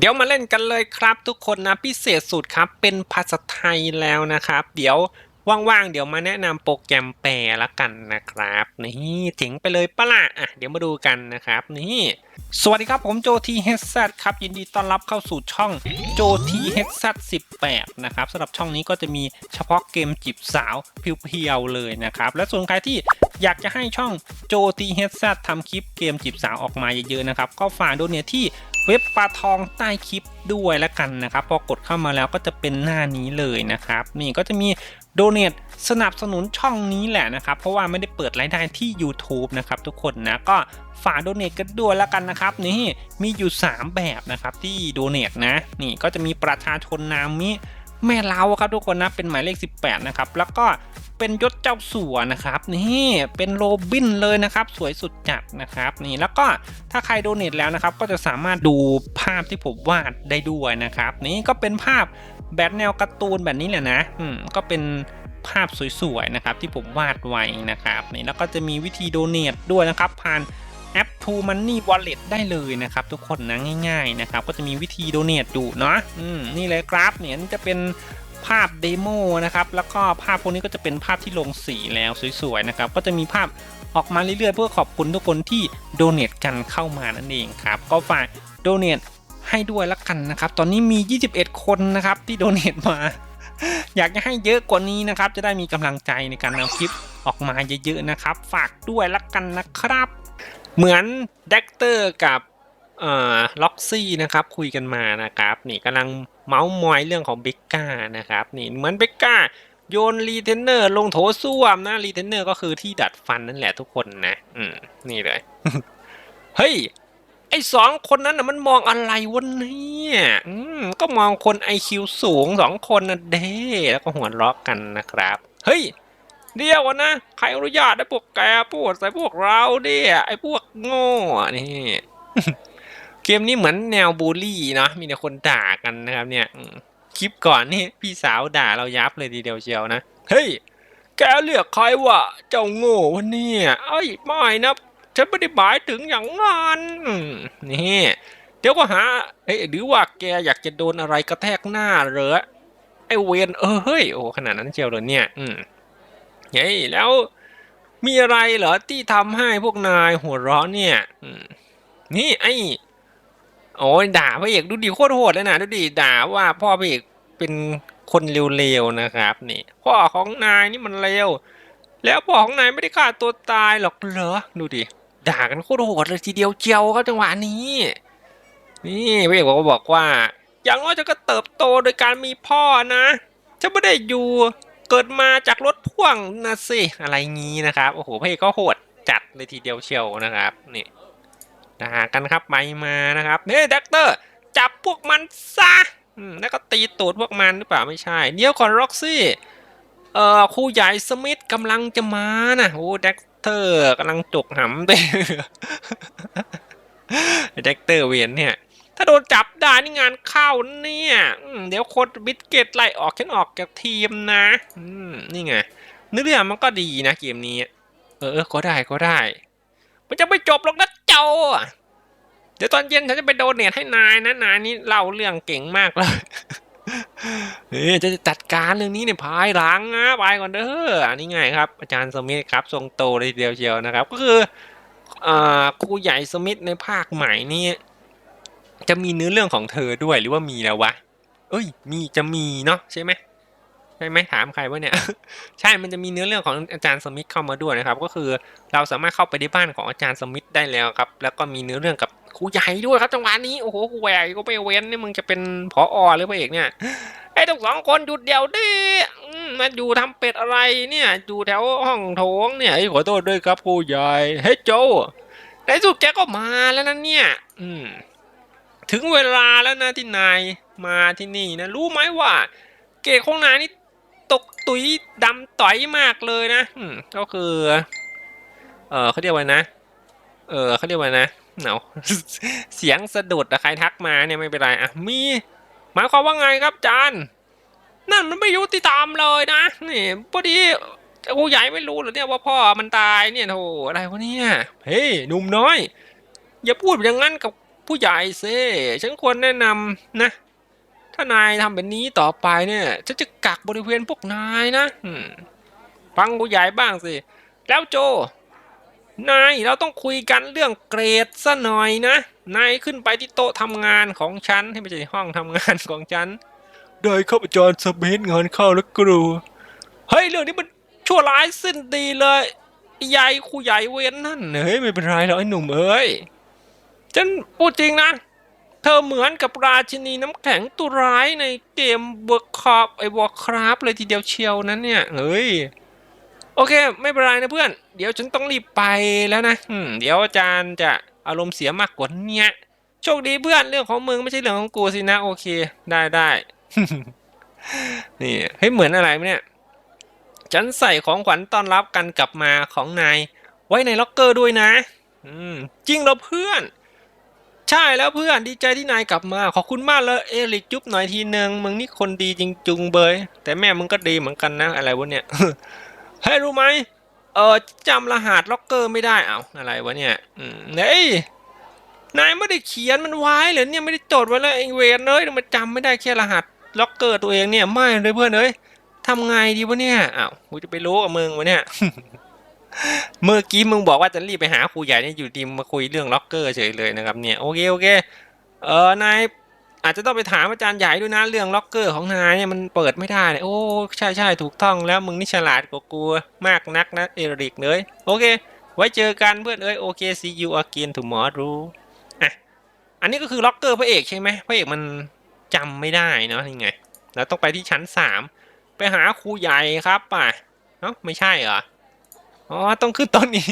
เดี๋ยวมาเล่นกันเลยครับทุกคนนะพิเศษสุดครับเป็นภาษาไทยแล้วนะครับ เดี๋ยวว่างๆเดี๋ยวมาแนะนำโปรแกรมแปลละกันนะครับนี่เจ๋งไปเลยปะล่ะอะเดี๋ยวมาดูกันนะครับนี่สวัสดีครับผมโจทีเฮดซัครับยินดีต้อนรับเข้าสู่ช่องโจทีเฮดซั18นะครับสำหรับช่องนี้ก็จะมีเฉพาะเกมจีบสาวเพียวๆเลยนะครับและส่วนใครที่อยากจะให้ช่องโจทีเฮดซัทำคลิปเกมจีบสาวออกมาเยอะๆนะครับก็ฝากด้วยเนี่ยที่ เว็บปลาทองใต้คลิปด้วยแล้วกันนะครับ พอกดเข้ามาแล้วก็จะเป็นหน้านี้เลยนะครับ นี่ก็จะมีโดเน a สนับสนุนช่องนี้แหละนะครับ เพราะว่าไม่ได้เปิดรายได้ที่ YouTube นะครับทุกคนนะก็ฝากโดเน a กันด้วยแล้วกันนะครับ นี่มีอยู่ 3 แบบนะครับที่โดเน a นะ นี่ก็จะมีประชาชนนามิ แม่เล้าครับทุกคนนะเป็นหมายเลข 18 นะครับ แล้วก็เป็นยศเจ้าสัวนะครับนี่เป็นโรบินเลยนะครับ สวยสุดจัดนะครับนี่แล้วก็ถ้าใครโดเนทแล้วนะครับ ก็จะสามารถดูภาพที่ผมวาดได้ด้วยนะครับ นี่ก็เป็นภาพแบบแนวการ์ตูนแบบนี้แหละนะอืมก็เป็นภาพสวยๆนะครับที่ผมวาดไว้นะครับนี่แล้วก็จะมีวิธีโดเนทด้วยนะครับ ผ่าน แอป True Money Wallet ได้เลยนะครับ ทุกคนนะง่ายๆนะครับ ก็จะมีวิธีโดเนทอยู่เนาะนี่เลยครับเนี่ยนี่จะเป็นภาพเดโมนะครับ แล้วก็ภาพพวกนี้ก็จะเป็นภาพที่ลงสีแล้วสวยๆนะครับ ก็จะมีภาพออกมาเรื่อยๆ เพื่อขอบคุณทุกคนที่โดเนทกันเข้ามานั่นเองครับ ก็ฝากโดเนทให้ด้วยละกันนะครับ ตอนนี้มี 21 คนนะครับที่โดเนทมา อยากจะให้เยอะกว่านี้นะครับ จะได้มีกำลังใจในการนำคลิปออกมาเยอะๆนะครับ ฝากด้วยละกันนะครับ เหมือนเด็กเตอร์กับเอ่อล็อกซี่นะครับคุยกันมานะครับนี่กำลังเมาส์มอยเรื่องของเบกก้านะครับนี่เหมือนเบกก้าโยนรีเทนเนอร์ลงโถส้วมนะรีเทนเนอร์ก็คือที่ดัดฟันนั่นแหละทุกคนนะอืมนี่เลย เฮ้ย ไอสองคนนั้นน่ะมันมองอะไรวะเนี่ยอืมก็มองคนไอคิวสูงสองคนนะเด้แล้วก็หัวเราะกันนะครับ เฮ้ย เดียวนะ ใครอนุญาตให้พวกแกพูดใส่พวกเราเนี่ยไอ้พวกโง่นี่เกมนี้เหมือนแนวบูลลี่นะมีแต่คนด่ากันนะครับเนี่ยคลิปก่อนนี่พี่สาวด่าเรายับเลยทีเดียวเชียวนะเฮ้ยแกเรียกใครวะเจ้าโง่วะเนี่ยเอ้ยไม่นะฉันไม่ได้หมายถึงอย่างนั้นนี่เดี๋ยวก็หาเอ้ยหรือว่าแกอยากจะโดนอะไรกระแทกหน้าเหรอไอเวนเออเฮ้ยโอ้ขนาดนั้นเชียวเลยเนี่ย อืม เฮ้ยแล้วมีอะไรเหรอที่ทำให้พวกนายหัวเราะเนี่ยนี่ไอ้โอ้ยด่าพระเอกดูดิโคตรโหดเลยนะดูดิด่าว่าพ่อพระเอกเป็นคนเลวๆนะครับ นี่ พ่อของนายนี่มันเลวแล้วพ่อของนายไม่ได้ฆ่าตัวตายหรอกเหรอดูดิด่ากันโคตรโหดเลยทีเดียวเจียวครับจังหวะนี้ นี่พระเอกบอกว่าบอกว่าอย่างน้อยจะก็เติบโตโดยการมีพ่อนะจะไม่ได้อยู่ เกิดมาจากรถพ่วงนะสิอะไรงี้นะครับโอ้โหพระเอกก็โหดจัดเลยทีเดียวเชียวนะครับนี่ด่ากันครับไปมานะครับเฮ้ยด็กเตอร์จับพวกมันซะแล้วก็ตีตูดพวกมันหรือเปล่าไม่ใช่เดี๋ยวก่อนร็อกซี่เอ่อครูใหญ่สมิธกำลังจะมานะโอ้ด็กเตอร์กำลังจกหำเต้ด็กเตอร์เวียนเนี่ย ถ้าโดนจับได้นี่งานเข้าเนี่ยเดี๋ยวโคดบิสเกตไล่ออกฉันออกจากทีมนะนี่ไงเนื้อเรื่องมันก็ดีนะเกมนี้ เออเออก็ได้ก็ได้ มันจะไม่จบหรอกนะเจ้าเดี๋ยวตอนเย็นฉันจะไปโดเนทให้นายนะนายนี่เล่าเรื่องเก่งมากเลยเออจะจัดการเรื่องนี้เนี่ยภายหลังนะไปก่อนเด้ออันนี้ไงครับ อาจารย์สมิธครับ ทรงโตเลยทีเดียวเชียวนะครับ ก็คืออ่าครูใหญ่สมิธในภาคใหม่นี่ จะมีเนื้อเรื่องของเธอด้วยหรือว่ามีแล้ววะ เอ้ย มีจะมีเนาะใช่ไหมใช่ไหมถามใครวะเนี่ย ใช่ มันจะมีเนื้อเรื่องของอาจารย์สมิธเข้ามาด้วยนะครับ ก็คือเราสามารถเข้าไปในบ้านของอาจารย์สมิธได้แล้วครับ แล้วก็มีเนื้อเรื่องกับครูใหญ่ด้วยครับจังหวะนี้ โอ้โหครูใหญ่ก็ไปเว้นนี่มึงจะเป็นผออหรือพระเอกเนี่ย ไอ้ทั้งสองคนหยุดเดี๋ยวดิมาอยู่ทำเป็ดอะไรเนี่ย อยู่แถวห้องโถงเนี่ยเฮ้ขอโทษด้วยครับครูใหญ่ เฮ้ยโจในสุดแกก็มาแล้วนะเนี่ย อืม ถึงเวลาแล้วนะที่นายมาที่นี่นะ รู้ไหมว่า เกรดของนายนี่ตกตุยดำต่อยมากเลยนะอืมก็คือ เออเขาเรียกว่านะ เออเขาเรียกว่านะเนาเสียงสะดุดอะใครทักมาเนี่ยไม่เป็นไรอะมี หมายความว่าไงครับจานนั่นมันไม่ยุติธรรมเลยนะนี่พอดีกูใหญ่ไม่รู้เหรอเนี่ยว่าพ่อมันตายเนี่ยโธ่อะไรวะเนี่ยเฮ้ยหนุ่มน้อย อย่าพูดอย่างนั้นกับ ผู้ใหญ่เซ่ฉันควรแนะนำนะ ถ้านายทำแบบนี้ต่อไปเนี่ยฉันจะกักบริเวณพวกนายนะอืมฟังผู้ใหญ่บ้างสิ แล้วโจ นายเราต้องคุยกันเรื่องเกรดซะหน่อยนะ นายขึ้นไปที่โต๊ะทำงานของฉันที่ไม่ใช่ห้องทำงานของฉันได้ครับอาจารย์สเปนงานเข้าแล้วกรูเฮ้ยเรื่องนี้มันชั่วร้ายสิ้นดีเลยไอ้ใหญ่ครูใหญ่เวนนั่นเฮ้ยไม่เป็นไรหรอกไอ้หนุ่มเอ้ย ฉันพูดจริงนะ เธอเหมือนกับราชินีน้ำแข็งตัวร้ายในเกมเวิร์คคอปไอวอร์คราฟเลยทีเดียวเชียวนั้นเนี่ยเฮ้ยโอเค ไม่เป็นไรนะเพื่อน เดี๋ยวฉันต้องรีบไปแล้วนะเดี๋ยวอาจารย์จะอารมณ์เสียมากกว่านี้โชคดีเพื่อนเรื่องของมึงไม่ใช่เรื่องของกูสินะ โอเค ได้ได้นี่เฮ้ยเหมือนอะไรไหมเนี่ย ฉันใส่ของขวัญต้อนรับกันกลับมาของนาย ไว้ในล็อกเกอร์ด้วยนะ อืม จริงเหรอเพื่อน ใช่แล้วเพื่อนดีใจที่นายกลับมา ขอบคุณมากเลยเอลิกจุ๊บหน่อยทีนึงมึงนี่คนดีจริงจุงเบย แต่แม่มึงก็ดีเหมือนกันนะอะไรวะเนี่ยเฮ้ยรู้ไหมเออจำรหัสล็อกเกอร์ไม่ได้เอาอะไรวะเนี่ยอืมเฮ้ยนายไม่ได้เขียนมันไว้เหรอเนี่ยไม่ได้จดไว้เลยไอเวนเลยมันจำไม่ได้แค่รหัสล็อกเกอร์ตัวเองเนี่ยไม่เลยเพื่อนเอ้ยทำไงดีวะเนี่ยอ้าวกูจะไปรู้กับมึงวะเนี่ย เมื่อกี้มึงบอกว่าจะรีบไปหาครูใหญ่เนี่ยอยู่ดีมาคุยเรื่องล็อกเกอร์เฉยเลยนะครับเนี่ยโอเคโอเคเออนายอาจจะต้องไปถามอาจารย์ใหญ่ด้วยนะเรื่องล็อกเกอร์ของนายเนี่ยมันเปิดไม่ได้เนี่ยโอ้ใช่ใช่ถูกต้องแล้วมึงนี่ฉลาดกว่ากูมากนักนะเอริกเลยโอเค ไว้เจอกันเพื่อนเอ้ยโอเค see you again tomorrow อะอันนี้ก็คือล็อกเกอร์พระเอกใช่ไหมพระเอกมันจำไม่ได้เนาะยังไงเราต้องไปที่ชั้นสามไปหาครูใหญ่ครับป่ะเอ้าไม่ใช่เหรอ อ๋อต้องขึ้นต้นนี้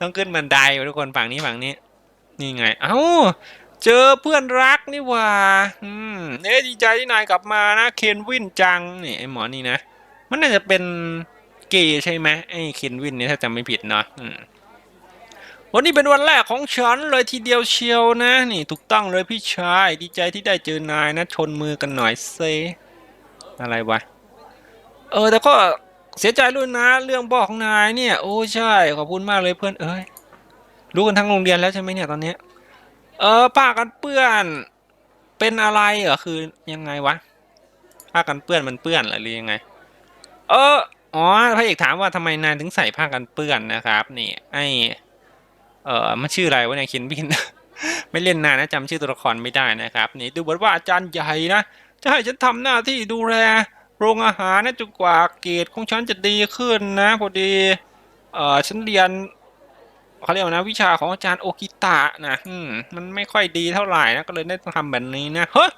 ต้องขึ้นบันไดทุกคนฝั่งนี้ฝั่งนี้ นี่ไง เอ้า เจอเพื่อนรักนี่ว่าอืมเอ๊ะดีใจที่นายกลับมานะ เคนวินจังนี่ไอหมอนี่นะ มันน่าจะเป็นเกย์ใช่ไหมไอเคนวินนี่ถ้าจำไม่ผิดเนาะวันนี้เป็นวันแรกของฉันเลยทีเดียวเชียวนะ นี่ถูกต้องเลยพี่ชาย ดีใจที่ได้เจอนายนะ ชนมือกันหน่อยเซ อะไรวะ เออแต่ก็ เสียใจด้วยนะ เรื่องบอกของนายเนี่ย โอ้ใช่ ขอบคุณมากเลยเพื่อนเอ้ยรู้กันทั้งโรงเรียนแล้วใช่ไหมเนี่ยตอนนี้ เออผ้ากันเปื้อนเป็นอะไรเหรอคือยังไงวะผ้ากันเปื้อนมันเปื้อนหรือยังไง เอออ๋อพระเอกถามว่าทำไมนายถึงใส่ผ้ากันเปื้อนนะครับนี่ไอเออมันชื่ออะไรวะเนี่ยคินบินไม่เล่นนานนะจำชื่อตัวละครไม่ได้นะครับ นี่ดูเหมือนว่าอาจารย์ใหญ่นะจะให้ฉันทำหน้าที่ดูแล โรงอาหารนะจนกว่าเกรดของฉันจะดีขึ้นนะพอดีเออฉันเรียนเขาเรียกว่านะวิชาของอาจารย์โอกิตะนะอืมมันไม่ค่อยดีเท่าไหร่นะก็เลยได้ทำแบบนี้นะเฮ้ย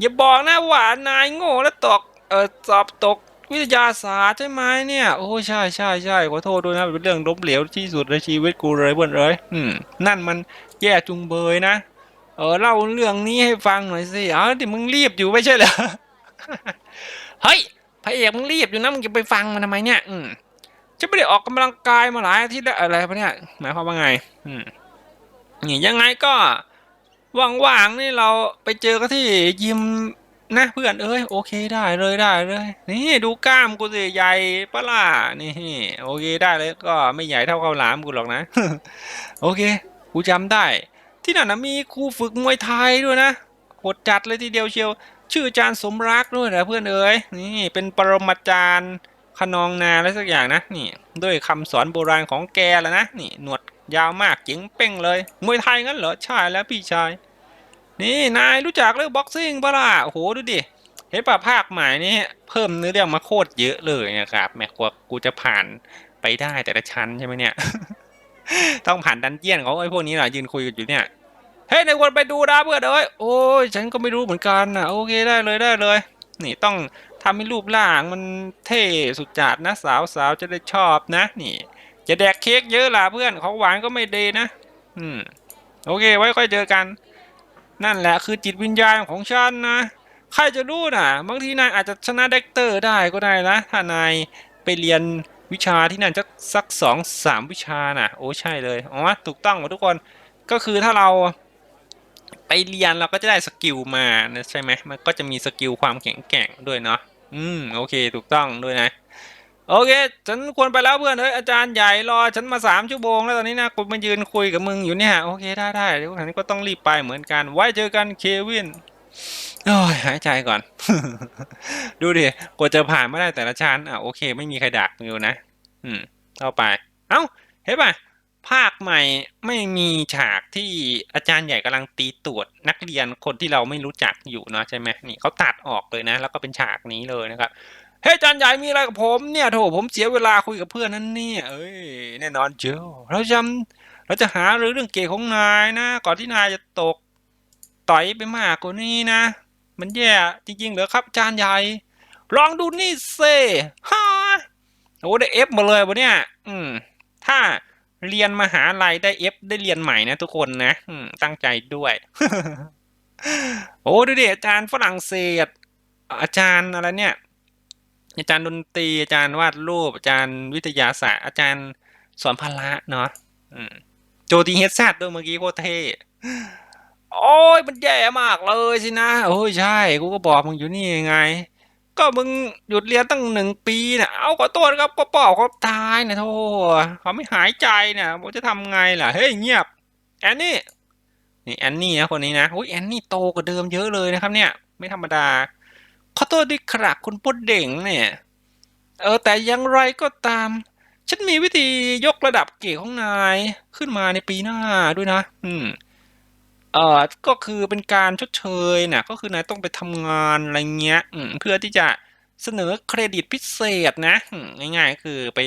อย่าบอกนะว่านายโง่แล้วตกเออสอบตกวิทยาศาสตร์ใช่ไหมเนี่ย โอ้ใช่ใช่ใช่ขอโทษด้วยนะเป็นเรื่องล้มเหลวที่สุดในชีวิตกูเลยเพื่อนเอ้ยอืมนั่นมันแย่จุงเบยนะ เออเล่าเรื่องนี้ให้ฟังหน่อยสิ เอ๋อที่มึงรีบอยู่ไม่ใช่เหรอ เฮ้ยพระเอกมึงรีบอยู่นะมึงจะไปฟังมันทำไมเนี่ย อืมจะไม่ได้ออกกำลังกายมาหลายอาทิตย์แล้วอะไรปะเนี่ยหมายความว่าไง อืมนี่ยังไงก็ว่างๆนี่เราไปเจอกันที่ยิมนะเพื่อนเอ้ยโอเคได้เลยได้เลย นี่ดูกล้ามกูสิใหญ่ปะล่ะนี่โอเคได้เลยก็ไม่ใหญ่เท่าข้าวหลามกูหรอกนะ โอเคกูจำได้ ที่นั่นนะมีครูฝึกมวยไทยด้วยนะโหดจัดเลยทีเดียวเชียว ชื่ออาจารย์สมรักด้วยนะเพื่อนเอ๋ยนี่เป็นปรมาจารย์ขนองนาอะไรสักอย่างนะนี่ด้วยคำสอนโบราณของแกแล้วนะนี่หนวดยาวมากเจ๋งเป้งเลยมวยไทยงั้นเหรอใช่แล้วพี่ชาย นี่นายรู้จักเรื่องบ็อกซิ่งปะล่ะโอ้โหดูดิเห็นป่ะภาคใหม่นี่เพิ่มเนื้อเรื่องมาโคตรเยอะเลยนะครับแม่กว่ากูจะผ่านไปได้แต่ละชั้นใช่ไหมเนี่ย ต้องผ่านดันเจียนของไอ้พวกนี้แหละยืนคุยกันอยู่เนี่ย เฮ้ยในคนไปดูนะเพื่อนเอ้ยโอ้ยฉันก็ไม่รู้เหมือนกันนะโอเคได้เลยได้เลย นี่ต้องทำให้รูปร่างมันเท่สุดจัดนะสาวสาวจะได้ชอบนะ นี่ จะแดกเค้กเยอะล่ะเพื่อนของหวานก็ไม่ดีนะ อืม โอเค ไว้ค่อยเจอกัน นั่นแหละคือจิตวิญญาณของฉันนะใครจะรู้นะบางทีนายอาจจะชนะเด็กเตอร์ได้ก็ได้นะถ้านายไปเรียนวิชาที่นั่นสักสักสองสามวิชาน่ะ โอ้ใช่เลยอ๋อถูกต้องหมดทุกคนก็คือถ้าเรา เรียนเราก็จะได้สกิลมานะใช่ไหมมันก็จะมีสกิลความแข็งแกร่งด้วยเนาะอืมโอเคถูกต้องด้วยนะโอเค ฉันควรไปแล้วเพื่อนเอ้ยอาจารย์ใหญ่รอฉันมาสามชั่วโมงแล้วตอนนี้นะกูมายืนคุยกับมึงอยู่เนี่ยโอเคได้ได้เดี๋ยวฉันก็ต้องรีบไปเหมือนกัน ไว้เจอกันเควินโอ้ยหายใจก่อน ดูดิกว่าจะผ่านไมาได้แต่ละชั้นอะโอเค ไม่มีใครดักอยู่นะ อืมเข้าไป เอ้าเห็นป่ะ ภาคใหม่ไม่มีฉากที่อาจารย์ใหญ่กำลังตีตรวจนักเรียนคนที่เราไม่รู้จักอยู่เนาะใช่ไหมนี่เขาตัดออกเลยนะ แล้วก็เป็นฉากนี้เลยนะครับเฮ้ยอาจารย์ใหญ่มีอะไรกับผมเนี่ยโถผมเสียเวลาคุยกับเพื่อนนั่นเนี่ยเอ้ยแน่นอนเจ้าเราจำเราจะหาเรื่องเกย์ของนายนะ ก่อนที่นายจะตกต่อยไปมากกว่านี้นะ มันแย่จริงๆเหรอครับอาจารย์ใหญ่ ลองดูนี่เซฮ่าโอ้ได้เอฟมาเลยวันเนี้ยอืมถ้า เรียนมหาลัยได้เอฟได้เรียนใหม่นะทุกคนนะตั้งใจด้วย โอ้ดูดิอาจารย์ฝรั่งเศส อาจารย์อะไรเนี่ย อาจารย์ดนตรีอาจารย์วาดรูป อาจารย์วิทยาศาสตร์ อาจารย์สอนพละเนาะโจทีเฮดซัดด้วยเมื่อกี้โคตรเท่โอ้ยมันแย่มากเลยสินะ โอ้ยใช่ กูก็บอกมึงอยู่นี่ยังไง ก็มึงหยุดเรียนตั้งหนึ่งปีเนี่ยเอาขอโทษครับก็ปอกเขาตายนะโทษเขาไม่หายใจเนี่ยผมจะทำไงล่ะ เฮ้ยเงียบ แอนนี่นี่แอนนี่นะคนนี้นะอุ้ยแอนนี่โตกว่าเดิมเยอะเลยนะครับ เนี่ย ไม่ธรรมดา ขอโทษด้วยครับคุณปุดเด่งเนี่ย เออแต่อยังไรก็ตาม ฉันมีวิธียกระดับเกียรติของนายขึ้นมาในปีหน้าด้วยนะ อืม เออก็คือเป็นการชดเชยนะก็คือนายต้องไปทำงานอะไรเงี้ยเพื่อที่จะเสนอเครดิตพิเศษนะง่ายๆ คือไป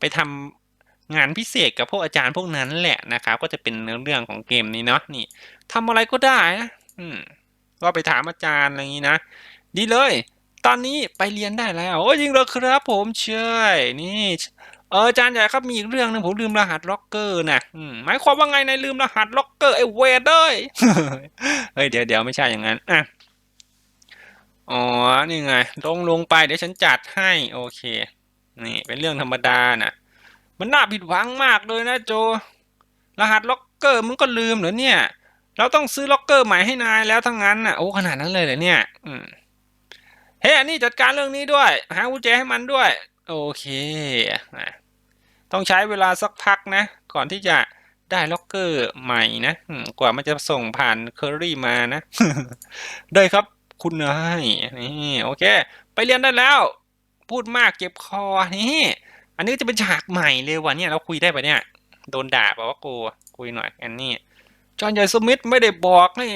ไปทำงานพิเศษกับพวกอาจารย์พวกนั้นแหละนะครับ ก็จะเป็นเรื่องของเกมนี้เนาะนี่ทำอะไรก็ได้นะอืมก็ไปถามอาจารย์อะไรอย่างนี้นะ ดีเลย ตอนนี้ไปเรียนได้แล้ว โอ้ยจริงเหรอครับผมเชื่อนี่ เอออาจารย์ใหญ่ครับมีอีกเรื่องหนึงผมลืมรหัสล็อกเกอร์นะหมายความว่าไงในลืมรหัสล็อกเกอร์ไอ้เวรเอ้ยเฮ้ยเดี๋ยวเดี๋ยวไม่ใช่อย่างนั้นอะอ๋อนี่ไงลงลงไปเดี๋ยวฉันจัดให้โอเคนี่เป็นเรื่องธรรมดานะมันน่าผิดหวังมากเลยนะโจ รหัสล็อกเกอร์มึงก็ลืมเหรอเนี่ย เราต้องซื้อล็อกเกอร์ใหม่ให้นายแล้วทั้งนั้นน่ะโอ้ขนาดนั้นเลยเหรอเนี่ย อืมเฮ้ยอันนี้จัดการเรื่องนี้ด้วย หากุญแจให้มันด้วย โอเคต้องใช้เวลาสักพักนะ ก่อนที่จะได้ล็อกเกอร์ใหม่นะกว่ามันจะส่งผ่านเคอรี่มานะ ได้ครับคุณนายนี่โอเค ไปเรียนได้แล้ว พูดมากเจ็บคอนี่อันนี้จะเป็นฉากใหม่เลยว่ะเนี่ยเราคุยได้ปะเนี่ย โดนด่าป่าว่ากูคุยหน่อยอันนี้จอห์นใหญ่สมิธไม่ได้บอกให้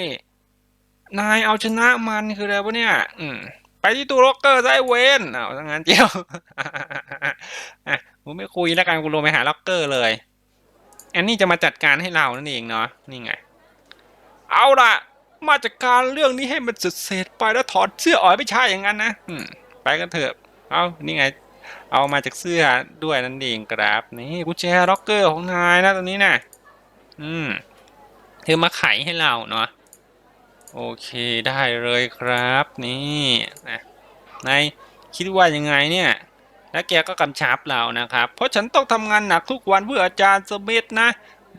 นายเอาชนะมันคืออะไรวะเนี่ย อืม ไปที่ตู้ล็อกเกอร์ไอ้เวนอ้าวทั้งนั้นเจียวอะกูไม่คุยแล้วกันกูลงไปหาล็อกเกอร์เลยแอนนี้จะมาจัดการให้เรานั่นเองเนาะนี่ไง เอาล่ะ มาจัดการเรื่องนี้ให้มันสร็จเสร็จไปแล้วถอดเสื้อออกไม่ใช่อย่างนั้นนะไปกันเถอะเอานี่ไง เอามาจากเสื้อด้วยนั่นเองครับนี่กุญแจล็อกเกอร์ของนายนะตัวนี้นะอืมเธอมาไขให้เราเนาะ โอเคได้เลยครับนี่นะนายคิดว่ายังไงเนี่ย แล้วแกก็กำชับเรานะครับ เพราะฉันต้องทำงานหนักทุกวันเพื่ออาจารย์สมิธนะ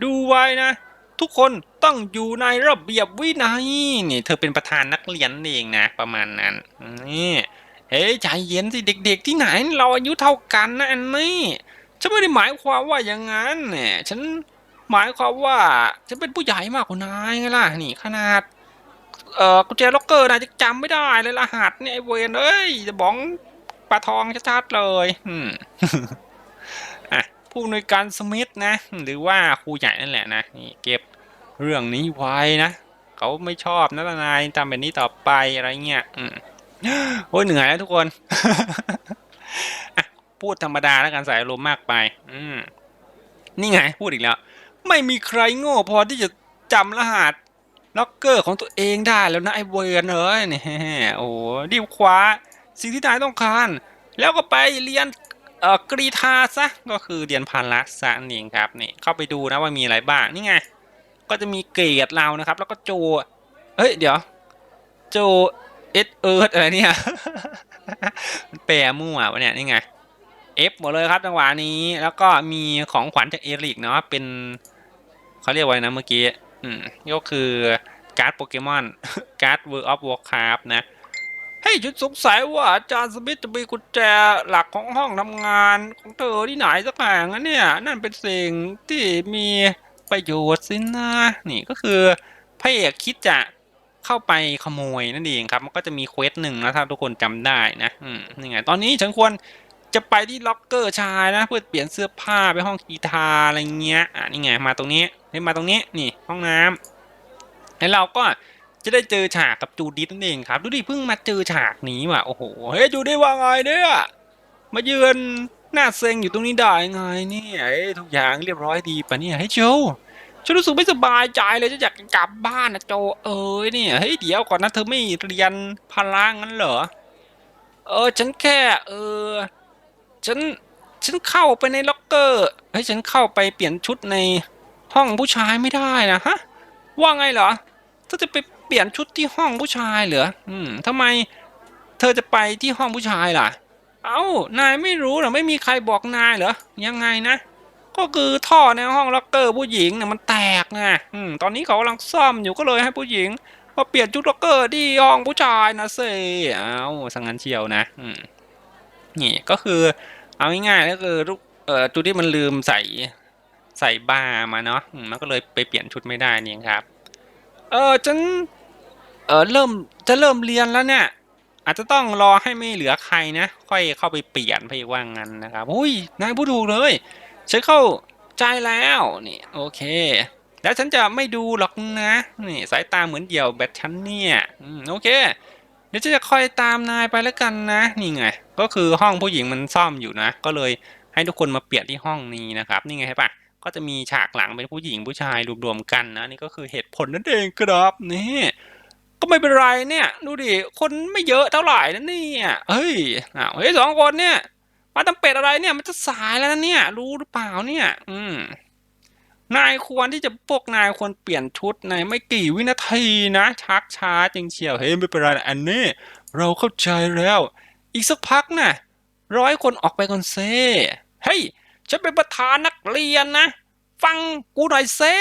ดูไว้นะ ทุกคนต้องอยู่ในระเบียบวินัยนี่ เธอเป็นประธานนักเรียนเองนะประมาณนั้นนี่เฮ้ยใจเย็นสิเด็ก ๆ ที่ไหนเราอายุเท่ากันนะอันนี้ฉันไม่ได้หมายความว่าอย่างนั้นเนี่ยฉันหมายความว่าฉันเป็นผู้ใหญ่มากกว่านายไงล่ะนี่ขนาด เอ่อกุญแจล็อกเกอร์นะจะจำไม่ได้เลยรหัสเนี่ยไอ้เวนเอ้ยจะบ้องปลาทองชัดๆเลยอืมอะผู้อำนวยการสมิธนะ หรือว่าครูใหญ่นั่นแหละนะนี่เก็บเรื่องนี้ไว้นะเขาไม่ชอบนะนายทำแบบนี้ต่อไปอะไรเงี้ยอืมโอ้ยเหนื่อยแล้วทุกคนพูดธรรมดาแล้วกันใส่อารมณ์มากไป อืมนี่ไง พูดอีกแล้ว ไม่มีใครโง่พอที่จะจำรหัส ล็อกเกอร์ของตัวเองได้แล้วนะไอ้เวนเอ้ยนี่โอ้โหรีบคว้าสิ่งที่นายต้องการ แล้วก็ไปเรียนเอ่อกรีธาซะก็คือเรียนพาละซะนั่ครับนี่เข้าไปดูนะว่ามีอะไรบ้างนี่ไงก็จะมีเกรดเรานะครับ แล้วก็โจเฮ้ยเดี๋ยว โจเอสเอิร์ดอะไรเนี่ยมันแปลมั่ววะเนี่ยนี่ไง F หมดเลยครับจังหวะนี้ แล้วก็มีของขวัญจากเอริกเนาะเป็นเขาเรียกว่าไงนะเมื่อกี้ อืมก็คือการ์ดโปเกมอน การ์ด World of Warcraft นะเฮ้ยฉันสงสัยว่าอาจารย์สมิธจะมีกุญแจหลักของห้องทำงานของเธอที่ไหนสักแห่งนะเนี่ย นั่นเป็นสิ่งที่มีประโยชน์สินะ นี่ก็คือพระเอกคิดจะเข้าไปขโมยนั่นเองครับ มันก็จะมีเควสหนึ่งนะถ้าทุกคนจำได้นะ อืมนี่ไง ตอนนี้ฉันควรจะไปที่ล็อกเกอร์ชายนะ เพื่อเปลี่ยนเสื้อผ้าไปห้องกีตาร์อะไรเงี้ย อะนี่ไง มาตรงนี้ เฮ้มาตรงนี้นี่ห้องน้ำแล้วเราก็จะได้เจอฉากกับจูดิสนั่นเองครับ ดูดิเพิ่งมาเจอฉากนี้ว่ะโอ้โหเฮ้ยจูดิสว่าไงเนี่ยมาเยือนหน้าเซ็งอยู่ตรงนี้ได้ไงนี่ยเอ้ทุกอย่างเรียบร้อยดีปะเนี่ยเฮ้ยโจฉันรู้สึกไม่สบายใจเลยจะอยากกลับบ้านนะโจเอ้ยเนี่ยเฮ้ยเดี๋ยวก่อนนะเธอไม่เรียนพละงั้นเหรอเออฉันแค่เออฉันฉันเข้าไปในล็อกเกอร์เฮ้ยฉันเข้าไปเปลี่ยนชุดใน ห้องผู้ชายไม่ได้นะฮะว่าไงเหรอเธอจะไปเปลี่ยนชุดที่ห้องผู้ชายเหรออืมทำไมเธอจะไปที่ห้องผู้ชายล่ะ เอ้านายไม่รู้หรอไม่มีใครบอกนายเหรอยังไงนะ ก็คือท่อในห้องล็อกเกอร์ผู้หญิงเนี่ยมันแตกไงอืมตอนนี้เขากำลังซ่อมอยู่ก็เลยให้ผู้หญิงมาเปลี่ยนชุดล็อกเกอร์ที่ห้องผู้ชายนะเซเอ้าสังงันเชียวนะอืมนี่ก็คือเอาง่ายๆก็คือลูกเอ่อจุดที่มันลืมใส่ ใส่บาร์มาเนาะมันก็เลยไปเปลี่ยนชุดไม่ได้นี่เองครับ เออฉันเออเริ่มจะเริ่มเรียนแล้วเนี่ย อาจจะต้องรอให้ไม่เหลือใครนะ ค่อยเข้าไปเปลี่ยนพี่ว่างั้นนะครับอุ้ยนายพูดถูกเลยฉันเข้าใจแล้วนี่โอเค แล้วฉันจะไม่ดูหรอกนะนี่สายตาเหมือนเดี่ยวแบบฉันเนี่ยอโอเคเดี๋ยวจะคอยตามนายไปแล้วกันนะ นี่ไง ก็คือห้องผู้หญิงมันซ่อมอยู่นะ ก็เลยให้ทุกคนมาเปลี่ยนที่ห้องนี้นะครับ นี่ไงใช่ปะ ก็จะมีฉากหลังเป็นผู้หญิงผู้ชายรวมๆกันนะนี่ก็คือเหตุผลนั่นเองครับนี่ก็ไม่เป็นไรเนี่ยดูดิคนไม่เยอะเท่าไหร่นะเนี่ยเฮ้ยอ้าวเฮ้ยสองคนเนี่ยมาทำเป็ดอะไรเนี่ยมันจะสายแล้วนะเนี่ย รู้หรือเปล่าเนี่ย อืมนายควรที่จะพวกนายควรเปลี่ยนชุดในไม่กี่วินาทีนะชักช้าจริงเชียวเฮ้ยไม่เป็นไรอันนี้ เราเข้าใจแล้ว อีกสักพักน่ะร้อยคนออกไปก่อนเซ่เฮ้ยฉันเป็นประธานนักเรียนนะ ฟังกูหน่อยเซ่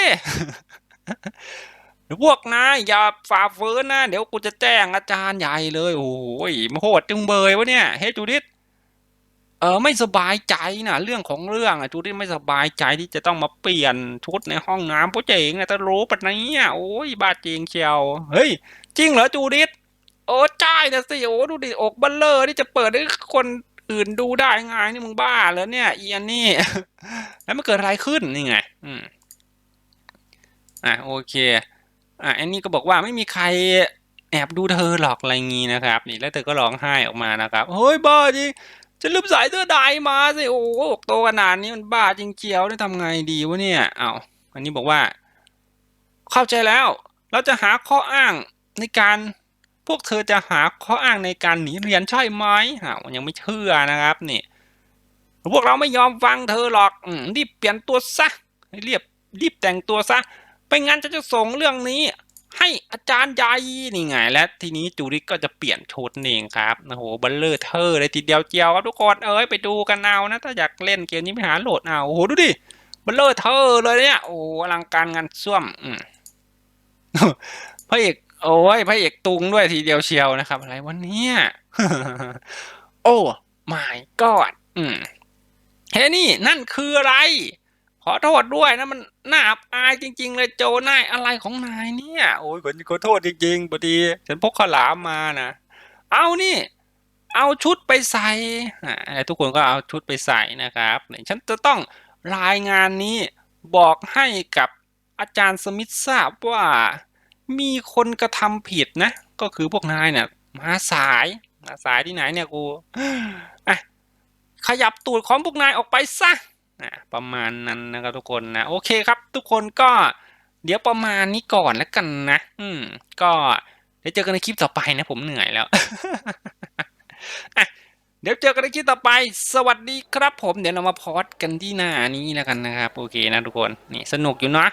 พวกนายอย่าฝ่าฝืนนะ เดี๋ยวกูจะแจ้งอาจารย์ใหญ่เลย โอ้ยมโหดจึงเบยวะเนี่ยเฮ้จูดิตเออไม่สบายใจนะเรื่องของเรื่องอะจูดิตไม่สบายใจที่จะต้องมาเปลี่ยนชุดในห้องน้ำผู้เจ๋งอะแต่รู้ปะเนี่ยโอ้ยบาดจริงเชียวเฮ้ย จริงเหรอจูดิตโอ้ใช่นะสิโอ้ดูดิอกเบัลเลอร์ที่จะเปิดให้คนอื่นดูได้ไงนี่มึงบ้าแล้วเนี่ยเอียนนี่ แล้วมันเกิดอะไรขึ้นนี่ไงอืมอะโอเคอะอันนี้ก็บอกว่าไม่มีใครแอบดูเธอหรอกอะไรงี้นะครับ นี่แล้วเธอก็ร้องไห้ออกมานะครับเฮ้ยบ้าจริงจะลืมสายเสื้อดายมาสิโอ้โหโตขนาดนี้มันบ้าจริงเจียวได้ทำไงดีวะเนี่ยเอ้าอันนี้บอกว่า เข้าใจแล้ว เราจะหาข้ออ้างในการพวกเธอจะหาข้ออ้างในการหนีเรียนใช่ไหมอ้าวยังไม่เชื่อนะครับนี่ พวกเราไม่ยอมฟังเธอหรอกอรีบเปลี่ยนตัวซะรีบรีบแต่งตัวซะไม่งั้นจะจะส่งเรื่องนี้ ให้อาจารย์ใหญ่นี่ไง และทีนี้จูริกก็จะเปลี่ยนชุดนี่เองครับโอ้โหบัลเลอร์เธอเลยทีเดียวเจียวครับทุกคนเอ้ยไปดูกันเอานะ ถ้าอยากเล่นเกมนี้ไปหาโหลดเอาโอ้โหดูดิบัลเลอร์เธอเลยเนี่ยโอ้อลังการงานส้วมอืมพระเอกโอ้ยพระเอกตุงด้วยทีเดียวเชียวนะครับ อะไรวันนี้โอ้ my god อืม เฮ้นี่นั่นคืออะไร ขอโทษด้วยนะมันน่าอับอายจริง ๆ เลยโจนายอะไรของนายเนี่ย โอ้ยขอขอโทษจริงๆพอดีฉันพกขลามมานะเอานี่ เอาชุดไปใส่ทุกคนก็เอาชุดไปใส่นะครับฉันจะต้องรายงานนี้บอกให้กับอาจารย์สมิธทราบว่ามีคนกระทำผิดนะ ก็คือพวกนายเนี่ยมาสายมาสายที่ไหนเนี่ยกู ขยับตูดของพวกนายออกไปซะอะประมาณนั้นนะครับทุกคนนะโอเคครับ ทุกคนก็เดี๋ยวประมาณนี้ก่อนแล้วกันนะ อืม ก็เดี๋ยวเจอกันในคลิปต่อไปนะผมเหนื่อยแล้วเดี๋ยวเจอกันในคลิปต่อไป สวัสดีครับผมเดี๋ยวเรามาพอดกันที่หน้านี้แล้วกันนะครับ โอเคนะทุกคนนี่สนุกอยู่นะ